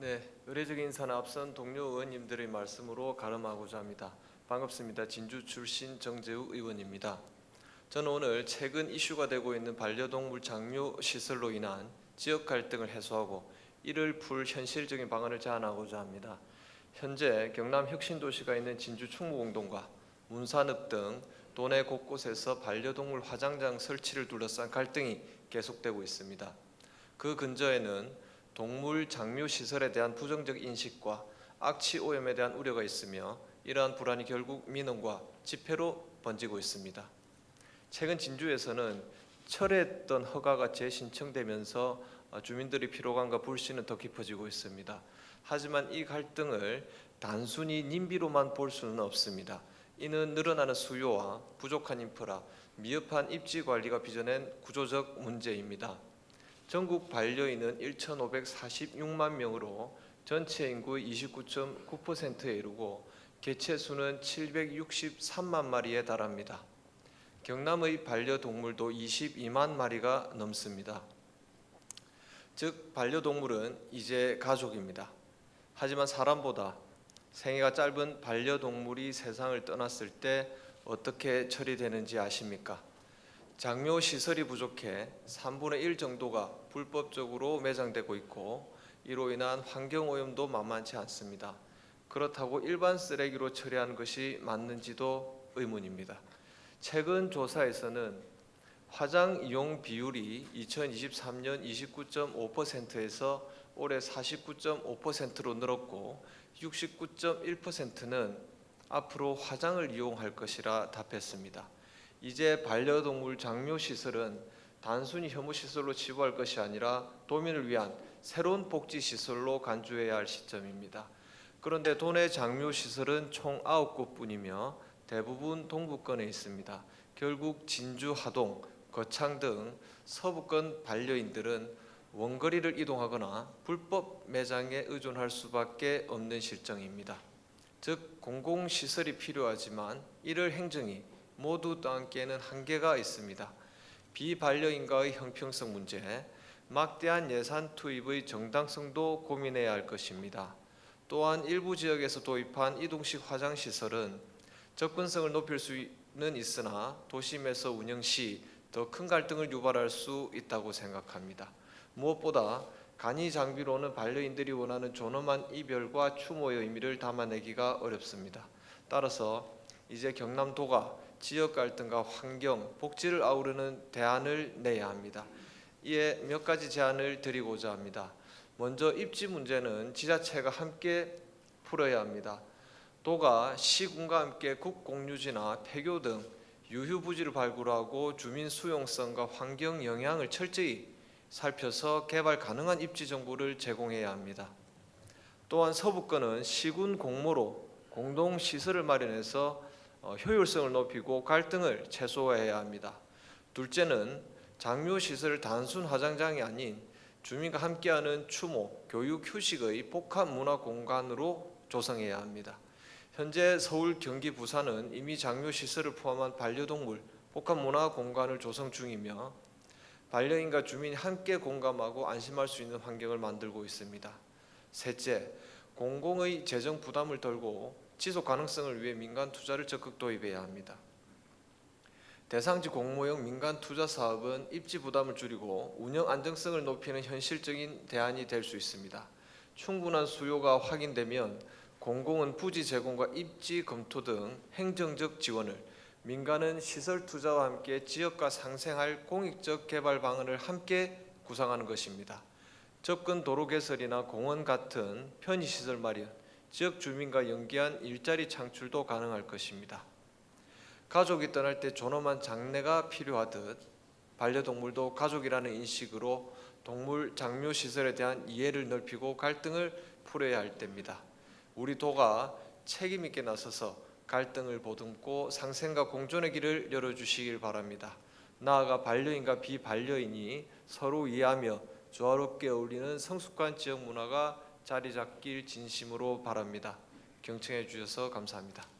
네, 의례적인 인사는 앞선 동료 의원님들의 말씀으로 가름하고자 합니다. 반갑습니다. 진주 출신 정재우 의원입니다. 저는 오늘 최근 이슈가 되고 있는 반려동물 장려 시설로 인한 지역 갈등을 해소하고 이를 풀 현실적인 방안을 제안하고자 합니다. 현재 경남 혁신도시가 있는 진주 충무공동과 문산읍 등 도내 곳곳에서 반려동물 화장장 설치를 둘러싼 갈등이 계속되고 있습니다. 그 근저에는 동물 장묘 시설에 대한 부정적 인식과 악취 오염에 대한 우려가 있으며 이러한 불안이 결국 민원과 집회로 번지고 있습니다. 최근 진주에서는 철회했던 허가가 재신청되면서 어, 주민들의 피로감과 불신은 더 깊어지고 있습니다. 하지만 이 갈등을 단순히 님비로만 볼 수는 없습니다. 이는 늘어나는 수요와 부족한 인프라, 미흡한 입지 관리가 빚어낸 구조적 문제입니다. 전국 반려인은 1,546만 명으로 전체 인구의 29.9%에 이르고 개체 수는 763만 마리에 달합니다. 경남의 반려동물도 22만 마리가 넘습니다. 즉 반려동물은 이제 가족입니다. 하지만 사람보다 생애가 짧은 반려동물이 세상을 떠났을 때 어떻게 처리되는지 아십니까? 장묘 시설이 부족해 3분의 1 정도가 불법적으로 매장되고 있고 이로 인한 환경 오염도 만만치 않습니다. 그렇다고 일반 쓰레기로 처리하는 것이 맞는지도 의문입니다. 최근 조사에서는 화장 이용 비율이 2023년 29.5%에서 올해 49.5%로 늘었고 69.1%는 앞으로 화장을 이용할 것이라 답했습니다. 이제 반려동물 장묘 시설은 단순히 혐오 시설로 치부할 것이 아니라 도민을 위한 새로운 복지 시설로 간주해야 할 시점입니다. 그런데 도내 장묘 시설은 총 9곳뿐이며 대부분 동부권에 있습니다. 결국 진주, 하동, 거창 등 서부권 반려인들은 원거리를 이동하거나 불법 매장에 의존할 수밖에 없는 실정입니다. 즉 공공시설이 필요하지만 이를 행정이 모두 떠안기에는 한계가 있습니다. 비반려인과의 형평성 문제, 막대한 예산 투입의 정당성도 고민해야 할 것입니다. 또한 일부 지역에서 도입한 이동식 화장 시설은 접근성을 높일 수는 있으나 도심에서 운영 시 더 큰 갈등을 유발할 수 있다고 생각합니다. 무엇보다 간이 장비로는 반려인들이 원하는 존엄한 이별과 추모의 의미를 담아내기가 어렵습니다. 따라서 이제 경남도가 지역 갈등과 환경, 복지를 아우르는 대안을 내야 합니다. 이에 몇 가지 제안을 드리고자 합니다. 먼저 입지 문제는 지자체가 함께 풀어야 합니다. 도가 시군과 함께 국공유지나 폐교 등 유휴부지를 발굴하고 주민 수용성과 환경 영향을 철저히 살펴서 개발 가능한 입지 정보를 제공해야 합니다. 또한 서부권은 시군 공모로 공동 시설을 마련해서 어, 효율성을 높이고 갈등을 최소화해야 합니다. 둘째는 장묘 시설 단순 화장장이 아닌 주민과 함께하는 추모, 교육, 휴식의 복합 문화 공간으로 조성해야 합니다. 현재 서울, 경기, 부산은 이미 장묘 시설을 포함한 반려동물 복합 문화 공간을 조성 중이며 반려인과 주민이 함께 공감하고 안심할 수 있는 환경을 만들고 있습니다. 셋째, 공공의 재정 부담을 덜고 지속 가능성을 위해 민간 투자를 적극 도입해야 합니다. 대상지 공모형 민간 투자 사업은 입지 부담을 줄이고 운영 안정성을 높이는 현실적인 대안이 될 수 있습니다. 충분한 수요가 확인되면 공공은 부지 제공과 입지 검토 등 행정적 지원을 민간은 시설 투자와 함께 지역과 상생할 공익적 개발 방안을 함께 구상하는 것입니다. 접근 도로 개설이나 공원 같은 편의 시설 마련, 지역 주민과 연계한 일자리 창출도 가능할 것입니다. 가족이 떠날 때 존엄한 장례가 필요하듯 반려동물도 가족이라는 인식으로 동물 장묘 시설에 대한 이해를 넓히고 갈등을 풀어야 할 때입니다. 우리 도가 책임 있게 나서서 갈등을 보듬고 상생과 공존의 길을 열어 주시길 바랍니다. 나아가 반려인과 비반려인이 서로 이해하며 조화롭게 어울리는 성숙한 지역 문화가 자리 잡길 진심으로 바랍니다. 경청해 주셔서 감사합니다.